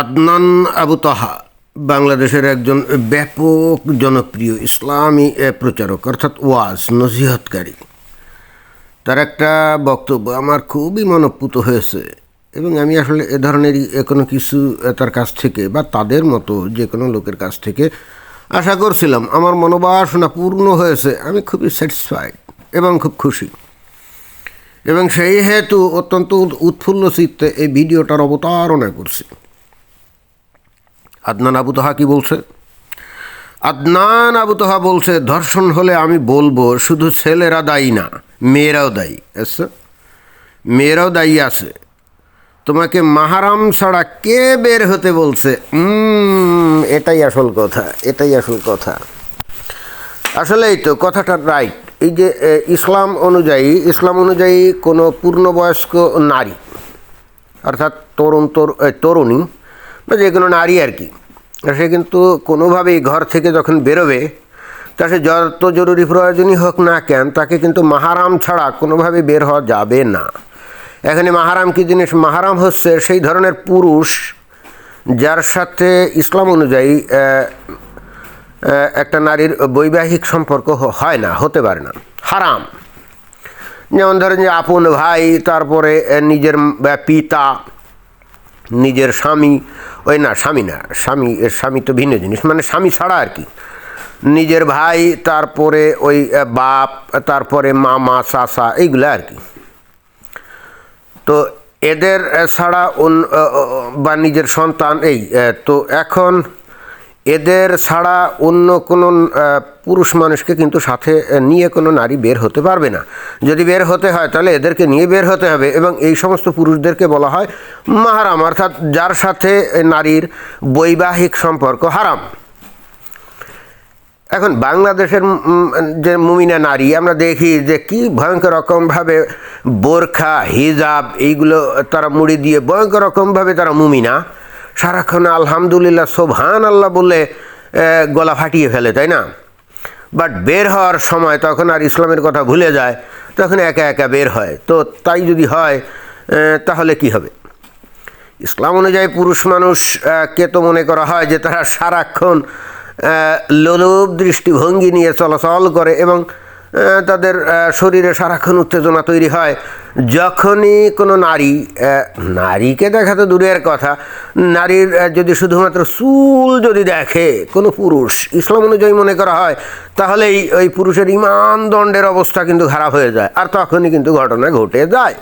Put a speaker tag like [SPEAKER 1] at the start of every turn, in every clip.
[SPEAKER 1] আদনান আবু তাহা বাংলাদেশের একজন ব্যাপক জনপ্রিয় ইসলামী প্রচারক, অর্থাৎ ওয়াজ নসিহতকারী। তার একটা বক্তব্য আমার খুবই মনপ্রুত হয়েছে এবং আমি আসলে এ ধরনেরই কোনো কিছু তার কাছ থেকে বা তাদের মতো যে কোনো লোকের কাছ থেকে আশা করছিলাম। আমার মনোবাসনা পূর্ণ হয়েছে, আমি খুবই স্যাটিসফাইড এবং খুব খুশি। এবং সেই হেতু অত্যন্ত উৎ- উৎফুল্ল চিত্তে এই ভিডিওটার অবতারণা করছি। আদনান আবু তাহা কি বলছে? আদনান আবু তাহা বলছে, ধর্ষণ হলে আমি বলব, শুধু ছেলেরা দায়ী না, মেয়েরাও দায়ী। আচ্ছা মেয়েরাও দায়ী আছে। তোমাকে মাহারাম ছাড়া কে বের হতে বলছে? এটাই আসল কথা, এটাই আসল কথা। আসলেই তো কথাটা রাইট এই যে ইসলাম অনুযায়ী ইসলাম অনুযায়ী কোনো পূর্ণবয়স্ক নারী, অর্থাৎ তরুণ তরুণী, বা যে কোনো নারী আর কি সে কিন্তু কোনোভাবেই ঘর থেকে যখন বেরোবে, তা সে যত জরুরি প্রয়োজনই হোক না কেন, তাকে কিন্তু মাহারাম ছাড়া কোনোভাবে বের হওয়া যাবে না। এখানে মাহারাম কি জিনিস? মাহারাম হচ্ছে সেই ধরনের পুরুষ যার সাথে ইসলাম অনুযায়ী একটা নারীর বৈবাহিক সম্পর্ক হয় না, হতে পারে না। হারাম। যেমন ধরেন যে আপন ভাই, তারপরে নিজের পিতা, নিজের স্বামী ওই না, স্বামী না, স্বামী স্বামী তো ভিন্ন জিনিস। মানে স্বামী ছাড়া আর কি। নিজের ভাই, তারপরে ওই বাপ, তারপরে মামা, চাচা, এইগুলো আর কি। তো এদের ছাড়া বা নিজের সন্তান, এই তো এখন এদের ছাড়া অন্য কোনো পুরুষ মানুষকে কিন্তু সাথে নিয়ে কোনো নারী বের হতে পারবে না। যদি বের হতে হয়, তাহলে এদেরকে নিয়ে বের হতে হবে এবং এই সমস্ত পুরুষদেরকে বলা হয় মাহারাম, অর্থাৎ যার সাথে নারীর বৈবাহিক সম্পর্ক হারাম। এখন বাংলাদেশের যে মুমিনা নারী, আমরা দেখি যে কি ভয়ঙ্কর রকমভাবে বোরখা, হিজাব, এইগুলো তারা মুড়ি দিয়ে ভয়ঙ্কর রকমভাবে তারা মুমিনা। সারাক্ষণ আলহামদুলিল্লাহ সোভান আল্লাহ বলে গলা ফাটিয়ে ফেলে, তাই না? বাট বের হওয়ার সময় তখন আর ইসলামের কথা ভুলে যায়, তখন একা একা বের হয়। তো তাই যদি হয় তাহলে কি হবে? ইসলাম অনুযায়ী পুরুষ মানুষ কে তো মনে করা হয় যে তারা সারাক্ষণ লোলুপ দৃষ্টিভঙ্গি নিয়ে চলাচল করে এবং তাদের শরীরে সারাক্ষণ উত্তেজনা তৈরি হয়। যখনই কোনো নারী নারীকে দেখা তো দূরের কথা, নারীর যদি শুধুমাত্র চুল যদি দেখে কোনো পুরুষ, ইসলাম অনুযায়ী মনে করা হয়, তাহলেই ওই পুরুষের ইমান দণ্ডের অবস্থা কিন্তু খারাপ হয়ে যায়, আর তখনই কিন্তু ঘটনা ঘটে যায়।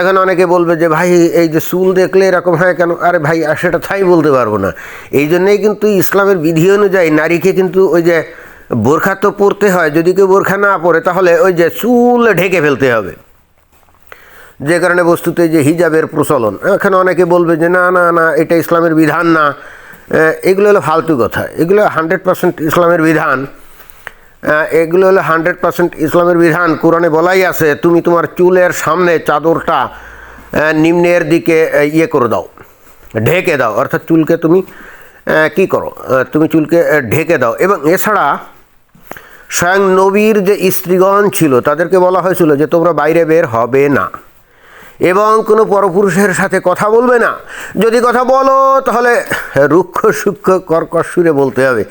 [SPEAKER 1] এখন অনেকে বলবে যে, ভাই, এই যে চুল দেখলে এরকম হয় কেন? আরে ভাই সেটা তাই বলতে পারব না। এই জন্যেই কিন্তু ইসলামের বিধি অনুযায়ী নারীকে কিন্তু ওই যে বোরখা তো পরতে হয়, যদি কেউ বোরখা না পরে, তাহলে ওই যে চুল ঢেকে ফেলতে হবে। যে কারণে বস্তুতে যে হিজাবের প্রচলন। এখানে অনেকে বলবে যে, না না না, এটা ইসলামের বিধান না। এগুলো হলো ফালতু কথা। এগুলো হান্ড্রেড পার্সেন্ট ইসলামের বিধান। এগুলো হলো হান্ড্রেড পার্সেন্ট ইসলামের বিধান। কোরআনে বলাই আছে, তুমি তোমার চুলের সামনে চাদরটা নিম্নের দিকে ইয়ে করে দাও। ঢেকে দাও। অর্থাৎ চুলকে তুমি কি করো? তুমি চুলকে ঢেকে দাও। এবং এছাড়া স্বয়ং নবীর যে স্ত্রীগণ ছিল তাদেরকে বলা হয়েছিল যে তোমরা বাইরে বের হবে না। এবং কোনো পরপুরুষের সাথে কথা বলবে না। যদি কথা বলো তাহলে রুক্ষ সূক্ষ্ম কর্কশ সুরে বলতে হবে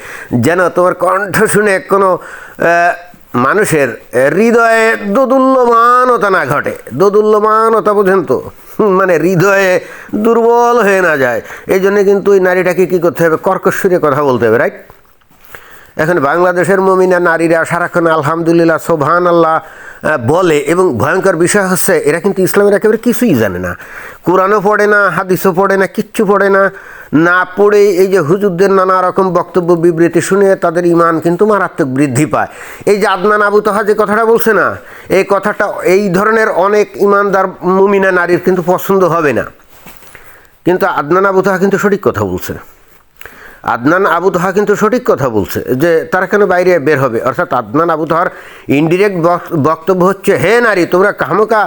[SPEAKER 1] যেন তোমার কণ্ঠ শুনে কোনো মানুষের হৃদয়ে দোদুল্যমানতা না ঘটে। দোদুল্যমানতা বোঝেন তো হুম, মানে হৃদয়ে দুর্বল হয়ে না যায়। এই জন্য কিন্তু ওই নারীটাকে কী করতে হবে? কর্কশ সুরে কথা বলতে হবে রাইট এখন বাংলাদেশের মমিনা নারীরা সারাক্ষণ আলহামদুলিল্লাহ সোভান আল্লাহ বলে এবং ভয়ঙ্কর বিষয় হচ্ছে এরা কিন্তু ইসলামের একেবারে কিছুই জানে না। কোরআনও পড়ে না, হাদিসও পড়ে না, কিচ্ছু পড়ে না। না পড়ে এই যে হুজুরদের নানা রকম বক্তব্য, বিবৃতি শুনে তাদের ইমান কিন্তু মারাত্মক বৃদ্ধি পায়। এই যে আদনান আবু তাহা যে কথাটা বলছে না, এই কথাটা, এই ধরনের অনেক ইমানদার মুমিনা নারীর কিন্তু পছন্দ হবে না। কিন্তু আদনান আবু তাহা কিন্তু সঠিক কথা বলছে। আদনান আবু তাহা কিন্তু সঠিক কথা বলছে, যে তারা কেন বাইরে বের হবে? অর্থাৎ আদনান আবু তাহার ইনডিরেক্ট বক্তব্য হচ্ছে, হে নারী, তোমরা কামকা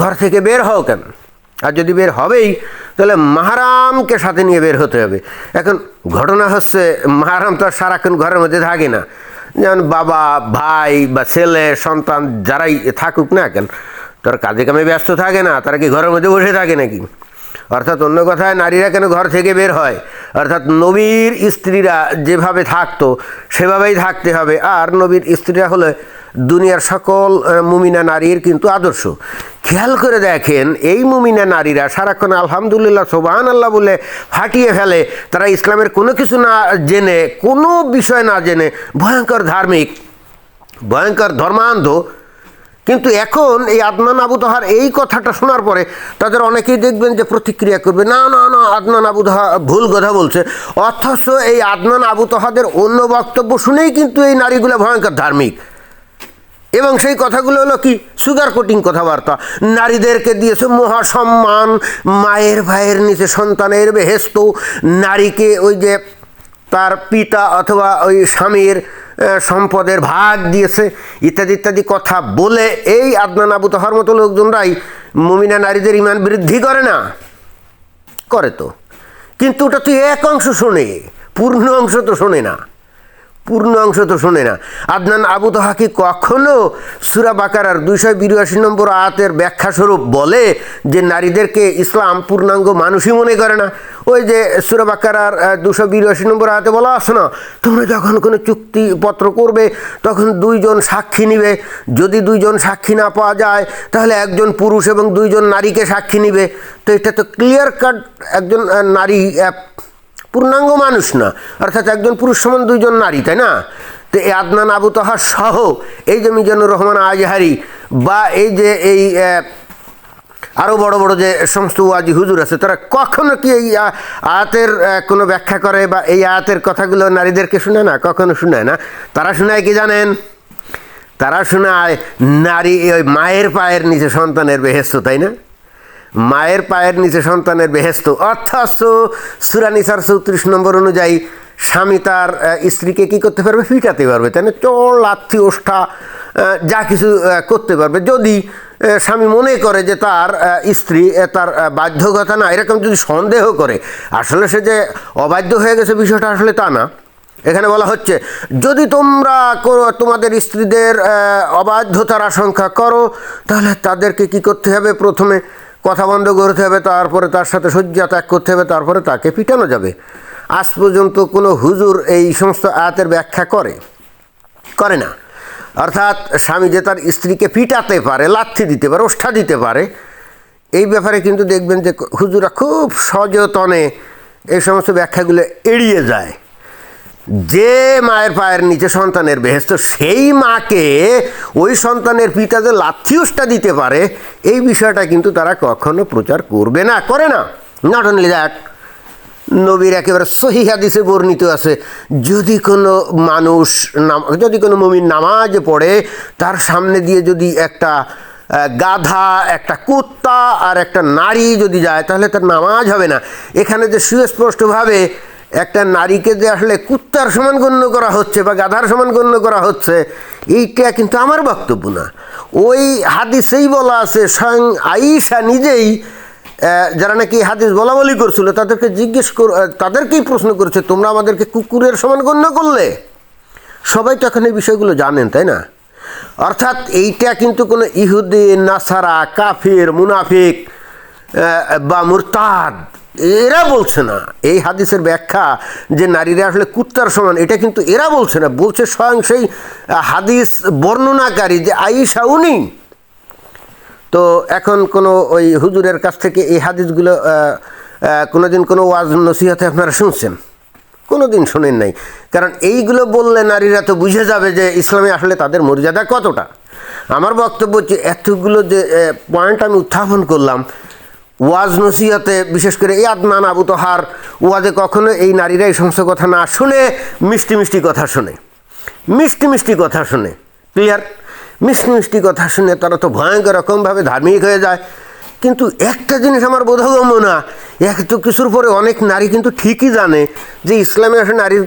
[SPEAKER 1] ঘর থেকে বের হও কেন? আর যদি বের হবেই, তাহলে মাহারামকে সাথে নিয়ে বের হতে হবে। এখন ঘটনা হচ্ছে, মাহারাম তো আর সারাক্ষণ ঘরের মধ্যে থাকে না। যেমন বাবা, ভাই বা ছেলে, সন্তান যারাই থাকুক না কেন, তার কাজে কামে ব্যস্ত থাকে না, তারা কি ঘরের মধ্যে বসে থাকে নাকি? অর্থাৎ অন্য কথায় নারীরা কেন ঘর থেকে বের হয়? অর্থাৎ নবীর স্ত্রীরা যেভাবে থাকতো, সেভাবেই থাকতে হবে। আর নবীর স্ত্রীরা হলে দুনিয়ার সকল মুমিনা নারীর কিন্তু আদর্শ। খেয়াল করে দেখেন, এই মুমিনা নারীরা সারাক্ষণ আলহামদুলিল্লাহ সোবাহান আল্লাহ বলে ফাটিয়ে ফেলে। তারা ইসলামের কোনো কিছু না জেনে, কোনো বিষয় না জেনে ভয়ঙ্কর ধার্মিক, ভয়ঙ্কর ধর্মান্ধ কিন্তু এখন এই আদনান আবু তাহার এই কথাটা শোনার পরে তাদের অনেকেই দেখবেন যে প্রতিক্রিয়া করবে, না না না, আদনান আবু তাহা ভুল কথা বলছে। অথচ এই আদনান আবু তাহাদের অন্য বক্তব্য শুনেই কিন্তু এই নারীগুলো ভয়ঙ্কর ধার্মিক। এবং সেই কথাগুলো হলো কি? সুগার কোটিং কথাবার্তা। নারীদেরকে দিয়েছে মহাসম্মান, মায়ের ভাইয়ের নিচে সন্তানের বেহেস্ত, নারীকে ওই যে তার পিতা অথবা ওই স্বামীর সম্পদের ভাগ দিয়েছে, ইত্যাদি ইত্যাদি কথা বলে এই আদনান আবু তাহার মতো লোকজনরাই মুমিনা নারীদের ইমান বৃদ্ধি করে না? করে তো। কিন্তু ওটা তুই এক অংশ শোনে, পূর্ণ অংশ তো শোনে না। পূর্ণ অংশ তো শোনে না। আদনান আবু তাহা কি কখনো সুরা বাকারার দুইশো বিরাশি নম্বর আয়াতের ব্যাখ্যা স্বরূপ বলে যে নারীদেরকে ইসলাম পূর্ণাঙ্গ মানুষই মনে করে না? ওই যে সুরা বাকারার দুশো বিরাশি নম্বর আয়াতে বলা আছে না, তোমরা যখন কোনো চুক্তিপত্র করবে, তখন দুইজন সাক্ষী নিবে। যদি দুইজন সাক্ষী না পাওয়া যায়, তাহলে একজন পুরুষ এবং দুইজন নারীকে সাক্ষী নিবে। তো এটা তো ক্লিয়ার কাট একজন নারী পূর্ণাঙ্গ মানুষ না। অর্থাৎ একজন পুরুষ সমান দুইজন নারী, তাই না? তো এই আদনান আবু তাহার সহ এই যে মিজানুর রহমান আজহারি বা এই যে এই আরও বড় বড় যে সমস্ত ওয়াজি হুজুর আছে, তারা কখনো কি এই আয়াতের কোনো ব্যাখ্যা করে বা এই আয়াতের কথাগুলো নারীদেরকে শুনে না? কখনো শুনায় না? তারা শোনায় কি জানেন? তারা শোনায় নারী ওই মায়ের পায়ের নিচে সন্তানের বেহেস্ত তাই না? মায়ের পায়ের নিচে সন্তানের বেহেস্ত অথচ সুরানিসার চৌত্রিশ নম্বর অনুযায়ী স্বামী তার স্ত্রীকে কি করতে পারবে? ফিটাতে পারবে, তাই না? চোর, লাথি, ওষ্ঠা যা কিছু করতে পারবে। যদি স্বামী মনে করে যে তার স্ত্রী তার বাধ্যকতা না, এরকম যদি সন্দেহ করে, আসলে সে যে অবাধ্য হয়ে গেছে বিষয়টা আসলে তা না। এখানে বলা হচ্ছে, যদি তোমরা তোমাদের স্ত্রীদের অবাধ্যতার আশঙ্কা করো, তাহলে তাদেরকে কি করতে হবে? প্রথমে কথা বন্ধ করতে হবে, তারপরে তার সাথে শয্যা ত্যাগ করতে হবে, তারপরে তাকে পিটানো যাবে। আজ পর্যন্ত কোনো হুজুর এই সমস্ত আয়াতের ব্যাখ্যা করে করে না। অর্থাৎ স্বামী যে তার স্ত্রীকে পিটাতে পারে, লাথি দিতে পারে, ওষ্ঠা দিতে পারে, এই ব্যাপারে কিন্তু দেখবেন যে হুজুরা খুব সযতনে এই সমস্ত ব্যাখ্যাগুলো এড়িয়ে যায়। যে মায়ের পায়ের নিচে সন্তানের বেহেস্ত, সেই মাকে ওই সন্তানের পিতা যে লাথিউসটা দিতে পারে, এই বিষয়টা কিন্তু তারা কখনো প্রচার করবে না, করে না। নট অনলি দ্যাট নবীর একেবারে সহি হাদিসে বর্ণিত আছে, যদি কোনো মানুষ যদি কোনো মমিন নামাজ পড়ে, তার সামনে দিয়ে যদি একটা গাধা, একটা কুত্তা আর একটা নারী যদি যায়, তাহলে তার নামাজ হবে না। এখানে যে সুস্পষ্টভাবে একটা নারীকে যে আসলে কুত্তার সমান গণ্য করা হচ্ছে বা গাধার সমান গণ্য করা হচ্ছে, এইটা কিন্তু আমার বক্তব্য না। ওই হাদিসেই বলা আছে, স্বয়ং আইসা নিজেই যারা নাকি হাদিস বলা বলি করছিল, তাদেরকে জিজ্ঞেস কর তাদেরকেই প্রশ্ন করেছে, তোমরা আমাদেরকে কুকুরের সমান গণ্য করলে? সবাই তো এখন এই বিষয়গুলো জানেন, তাই না? অর্থাৎ এইটা কিন্তু কোনো ইহুদি, নাসারা, কাফির, মুনাফিক বা মুরতাদ এরা বলছে না। এই হাদিসের ব্যাখ্যা যে নারীরা আসলে কুত্তার সমান, এটা কিন্তু এরা বলছে না। বলছে স্বয়ং সেই হাদিস বর্ণনাকারী যে আইসা উনি। তো এখন কোনো ওই হুজুরের কাছ থেকে এই হাদিসগুলো কোনো দিন কোনো ওয়াজ, নসিহতে আপনারা শুনছেন? কোনো দিন শোনেন নাই। কারণ এইগুলো বললে নারীরা তো বুঝে যাবে যে ইসলামে আসলে তাদের মর্যাদা কতটা। আমার বক্তব্য হচ্ছে এতগুলো যে পয়েন্ট আমি উত্থাপন করলাম ওয়াজ নসিহতে, বিশেষ করে এই আদনান আবু তোহার ওয়াজে কখনো এই নারীরা এই সমস্ত কথা না শুনে মিষ্টি মিষ্টি কথা শোনে। মিষ্টি মিষ্টি কথা শুনে ক্লিয়ার মিষ্টি মিষ্টি কথা শুনে তারা তো ভয়ঙ্কর রকমভাবে ধার্মিক হয়ে যায়। কিন্তু একটা জিনিস আমার বোধগম্য না এত কিছুর পরে অনেক নারী কিন্তু ঠিকই জানে যে ইসলামে আসলে নারীর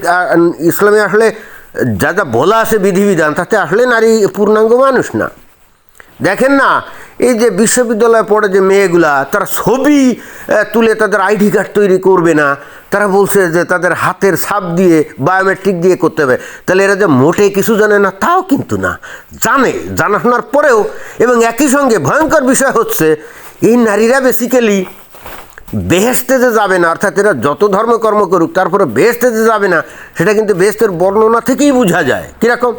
[SPEAKER 1] ইসলামে আসলে যা যা বলা আছে বিধিবিধান, তাতে আসলে নারী পূর্ণাঙ্গ মানুষ না। দেখেন না এই যে বিশ্ববিদ্যালয়ে পড়ে যে মেয়েগুলা, তারা ছবি তুলে তাদের আইডি কার্ড তৈরি করবে না। তারা বলছে যে তাদের হাতের ছাপ দিয়ে বায়োমেট্রিক দিয়ে করতে হবে। তাহলে এরা যে মোটে কিছু জানে না, তাও কিন্তু না। জানে, জানাশোনার পরেও। এবং একই সঙ্গে ভয়ঙ্কর বিষয় হচ্ছে, এই নারীরা বেসিক্যালি বেহেস্তে যে যাবে না, অর্থাৎ এরা যত ধর্মকর্ম করুক, তারপরে বেহেস্তে যে যাবে না, সেটা কিন্তু বেহেস্তের বর্ণনা থেকেই বোঝা যায়। কীরকম?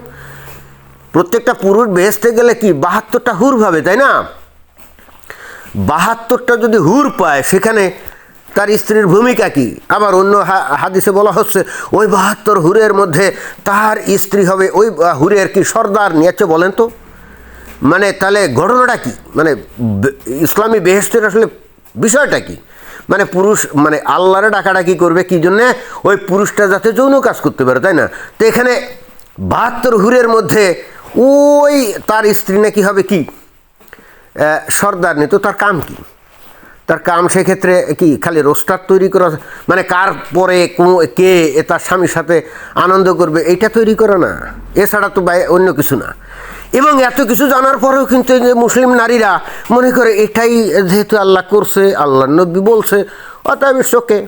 [SPEAKER 1] প্রত্যেকটা পুরুষ বেহেস্তে গেলে কি? বাহাত্তরটা হুর ভাবে, তাই না? বাহাত্তরটা যদি হুর পায়, সেখানে তার স্ত্রীর ভূমিকা কি? আবার অন্য হাদিসে বলা হচ্ছে, ওই বাহাত্তর হুরের মধ্যে তার স্ত্রী হবে ওই হুরের কি সর্দার নিয়েছে বলেন তো। মানে তাহলে ঘটনাটা কি? মানে ইসলামী বেহেস্তের আসলে বিষয়টা কি? মানে পুরুষ মানে আল্লাহরে ডাকাডাকি করবে কি জন্যে? ওই পুরুষটা যাতে যৌন কাজ করতে পারে, তাই না? তো এখানে বাহাত্তর হুরের মধ্যে ওই তার স্ত্রী নাকি হবে কি? সর্দার নেই। তো তার কাম কি? তার কাম সেক্ষেত্রে কি, খালি রোস্টার তৈরি করা? মানে কার পরে কো- তার স্বামীর সাথে আনন্দ করবে এটা তৈরি করা না। এছাড়া তো অন্য কিছু না। এবং এত কিছু জানার পরেও কিন্তু যে মুসলিম নারীরা মনে করে, এটাই যেহেতু আল্লাহ করছে, আল্লাহ নবী বলছে, অতএব ওকে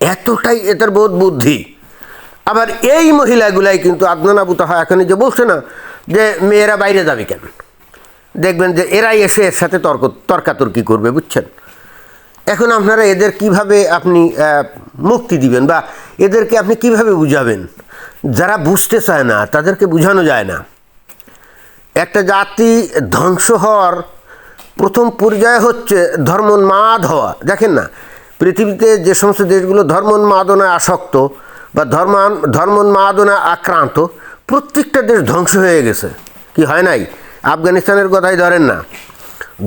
[SPEAKER 1] এতটাই এদের বোধ বুদ্ধি। আবার এই মহিলাগুলাই কিন্তু আদনান আবু তাহা এখানে যে বলছে না যে মেয়েরা বাইরে যাবে কেন? দেখবেন যে এরাই এসে এর সাথে তর্ক, তর্কাতর্কি করবে, বুঝছেন? এখন আপনারা এদের কীভাবে আপনি মুক্তি দিবেন বা এদেরকে আপনি কীভাবে বুঝাবেন? যারা বুঝতে চায় না, তাদেরকে বোঝানো যায় না। একটা জাতি ধ্বংস হওয়ার প্রথম পর্যায়ে হচ্ছে ধর্মোন্মাদ হওয়া। দেখেন না, পৃথিবীতে যে সমস্ত দেশগুলো ধর্মোন্মাদনায় আসক্ত বা ধর্মান, ধর্মোন্মাদনায় আক্রান্ত প্রত্যেকটা দেশ ধ্বংস হয়ে গেছে। কি হয় নাই? আফগানিস্তানের কথাই ধরেন না।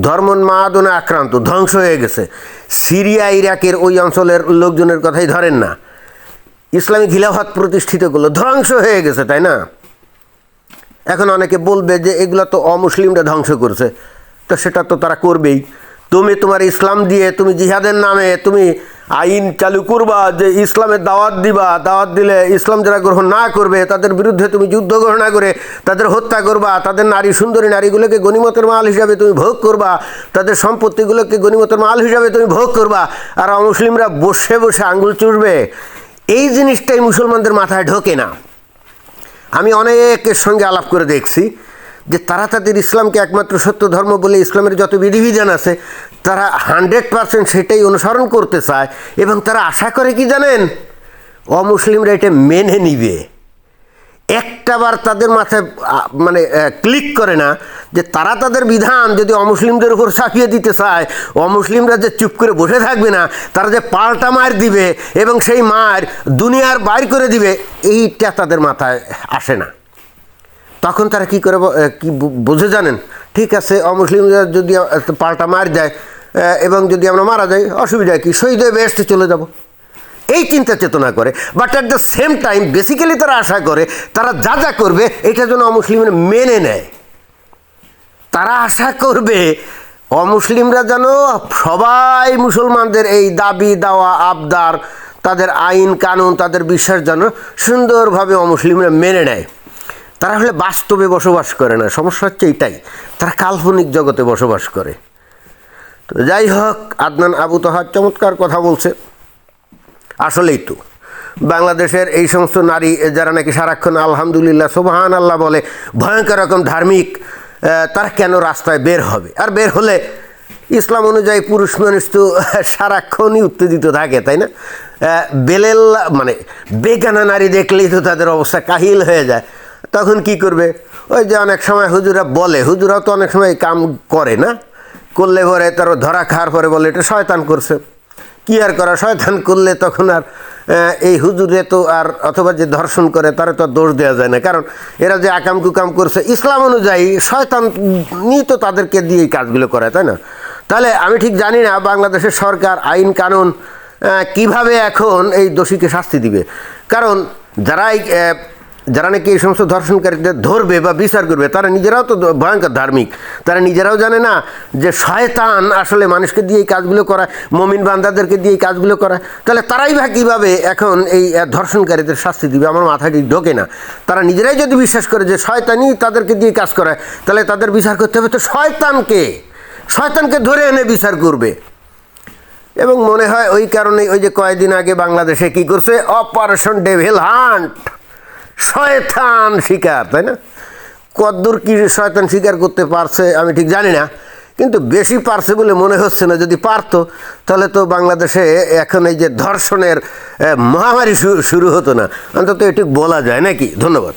[SPEAKER 1] ধর্মোন্মাদনা আক্রান্ত, ধ্বংস হয়ে গেছে। সিরিয়া, ইরাকের ওই অঞ্চলের লোকজনের কথাই ধরেন না। ইসলামী খিলাফত প্রতিষ্ঠিত করল, ধ্বংস হয়ে গেছে, তাই না? এখন অনেকে বলবে যে এগুলো তো অমুসলিমরা ধ্বংস করছে। তো সেটা তো তারা করবেই। তুমি তোমার ইসলাম দিয়ে, তুমি জিহাদের নামে, তুমি আইন চালু করবা, যে ইসলামের দাওয়াত দিবা, দাওয়াত দিলে ইসলাম যারা গ্রহণ না করবে, তাদের বিরুদ্ধে তুমি যুদ্ধ ঘোষণা করে তাদের হত্যা করবা, তাদের নারী, সুন্দরী নারীগুলোকে গণিমতের মাল হিসাবে তুমি ভোগ করবা, তাদের সম্পত্তিগুলোকে গণিমতের মাল হিসাবে তুমি ভোগ করবা, আর অমুসলিমরা বসে বসে আঙ্গুল চুষবে। এই জিনিসটাই মুসলমানদের মাথায় ঢোকে না। আমি অনেকের সঙ্গে আলাপ করে দেখছি। যে তারা তাদের ইসলামকে একমাত্র সত্য ধর্ম বলে ইসলামের যত বিধিবিধান আছে, তারা হান্ড্রেড পারসেন্ট সেটাই অনুসরণ করতে চায় এবং তারা আশা করে কি জানেন? অমুসলিমরা এটা মেনে নিবে। একটাবার তাদের মাথায় মানে ক্লিক করে না যে তারা তাদের বিধান যদি অমুসলিমদের উপর চাপিয়ে দিতে চায়, অমুসলিমরা যে চুপ করে বসে থাকবে না, তারা যে পাল্টা মার দিবে এবং সেই মার দুনিয়ার বাইর করে দিবে, এইটা তাদের মাথায় আসে না। তখন তারা কি করে কি বোঝে জানেন? ঠিক আছে অমুসলিমরা যদি পাল্টা মার দেয় এবং যদি আমরা মারা যাই, অসুবিধা কি? শহীদ হয়ে বেহেস্তে চলে যাব। এই চিন্তা চেতনা করে। But at the same time basically তারা আশা করে, তারা যা যা করবে, এটা যেন অমুসলিমরা মেনে নেয়। তারা আশা করবে অমুসলিমরা যেন সবাই মুসলমানদের এই দাবি, দাওয়া, আবদার, তাদের আইন, কানুন, তাদের বিশ্বাস যেন সুন্দরভাবে অমুসলিমরা মেনে নেয়। তারা হলে বাস্তবে বসবাস করে না সমস্যা হচ্ছে এটাই তারা কাল্পনিক জগতে বসবাস করে। তো যাই হোক আদনান আবু তাহার চমৎকার কথা বলছে। আসলেই তো বাংলাদেশের এই সমস্ত নারী যারা নাকি সারাক্ষণ আলহামদুলিল্লাহ সোবাহান আল্লাহ বলে ভয়ঙ্কর রকম ধার্মিক তারা কেন রাস্তায় বের হবে? আর বের হলে ইসলাম অনুযায়ী পুরুষ মানুষ তো সারাক্ষণই উত্তেজিত থাকে তাই না? আহ, বেলেল মানে বেগানা নারী দেখলেই তো তাদের অবস্থা কাহিল হয়ে যায়। তখন কি করবে? ওই যে অনেক সময় হুজুরা বলে হুজুরা তো অনেক সময় কাম করে না? করলে পরে তার ধরা খাওয়ার পরে বলে এটা শয়তান করছে। কি আর করা? শয়তান করলে তখন আর এই হুজুরে তো আর অথবা যে ধর্ষণ করে তারা তো দোষ দেওয়া যায় না। কারণ এরা যে আকাম কুকাম করছে ইসলাম অনুযায়ী শয়তান নিয়ে তো তাদেরকে দিয়ে এই কাজগুলো করে তাই না? তাহলে আমি ঠিক জানি না বাংলাদেশের সরকার আইন কানুন কীভাবে এখন এই দোষীকে শাস্তি দিবে? কারণ আহ, যারা নাকি এই সমস্ত ধর্ষণকারীদের ধরবে বা বিচার করবে, তারা নিজেরাও তো ভয়ঙ্কর ধার্মিক। তারা নিজেরাও জানে না যে শয়তান আসলে মানুষকে দিয়ে এই কাজগুলো করায়, মমিন বান্দাদেরকে দিয়ে এই কাজগুলো করায়। তাহলে তারাই বা কীভাবে এখন এই ধর্ষণকারীদের শাস্তি দিবে? আমার ঠিক ঢোকে না। তারা নিজেরাই যদি বিশ্বাস করে যে শয়তানই তাদেরকে দিয়ে কাজ করায়, তাহলে তাদের বিচার করতে হবে। তো শয়তানকে শয়তানকে ধরে এনে বিচার করবে। এবং মনে হয় ওই কারণে ওই যে কয়েকদিন আগে বাংলাদেশে কি করছে? অপারেশন ডেভিল হান্ট শয়তান শিকার, তাই না? কদ্দূর কি শয়তান শিকার করতে পারছে আমি ঠিক জানি না, কিন্তু বেশি পারছে বলে মনে হচ্ছে না। যদি পারতো, তাহলে তো বাংলাদেশে এখন এই যে ধর্ষণের মহামারী শুরু হতো না। অন্তত এটি বলা যায় নাকি? ধন্যবাদ।